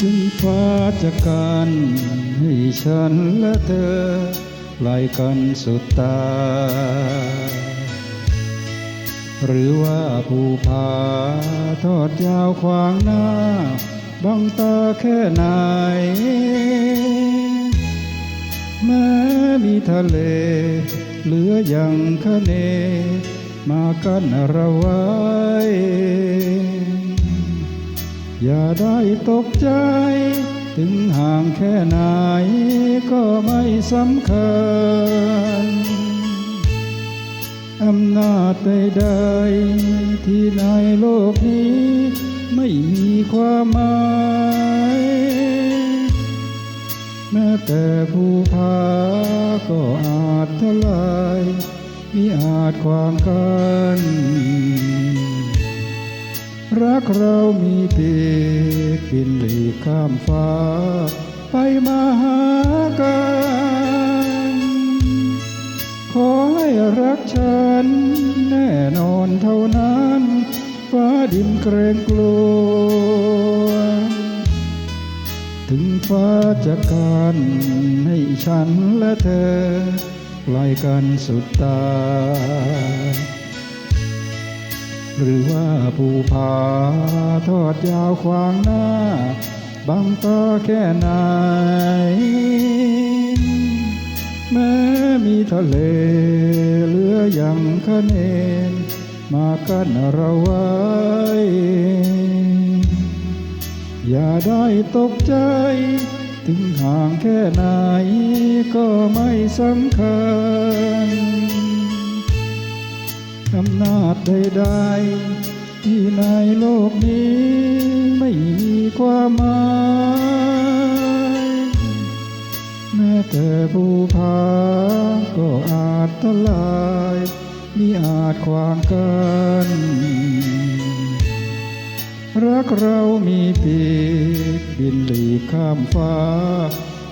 ถึงฟ้าจะกันให้ฉันและเธอไกลกันสุดตา หรือว่าภูผาทอดยาวขวางหน้า บังตาแค่ไหนแม้มีทะเล เหลืออย่างคะเน มากันราไว้ อย่าได้ตกใจ ถึงห่างแค่ไหนก็ไม่สำคัญ อำนาจใดๆที่ในโลกนี้ ไม่มีความหมายแม้แต่ภูผาก็อาจทลายมิอาจขวางกัน รักเรามีเพียงบินหลีกข้ามฟ้า ไปมาหากัน ขอให้รักฉัน แน่นอนเท่านั้น ฟ้าดินเกรงกลัว ถึงฟ้าจะกันให้ฉันและเธอไกลกันสุดตา หรือว่าภูผาทอดยาวขวางหน้า บังตาแค่ไหน แม้มีทะเลเหลืออย่างคะเนน มากันเราไว้ อย่าได้ตกใจ ถึงห่างแค่ไหนก็ไม่สำคัญ อำนาจใดๆที่ในโลกนี้ไม่มีความหมายแม้แต่ภูผาก็อาจทลายมิอาจขวางกันรักเรามีปีกบินหลีกข้ามฟ้า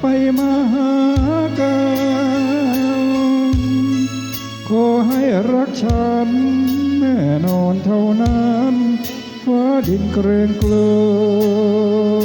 ไปมาหากัน ฉันแน่นอนเท่านั้นฟ้าดินเกรงกลัว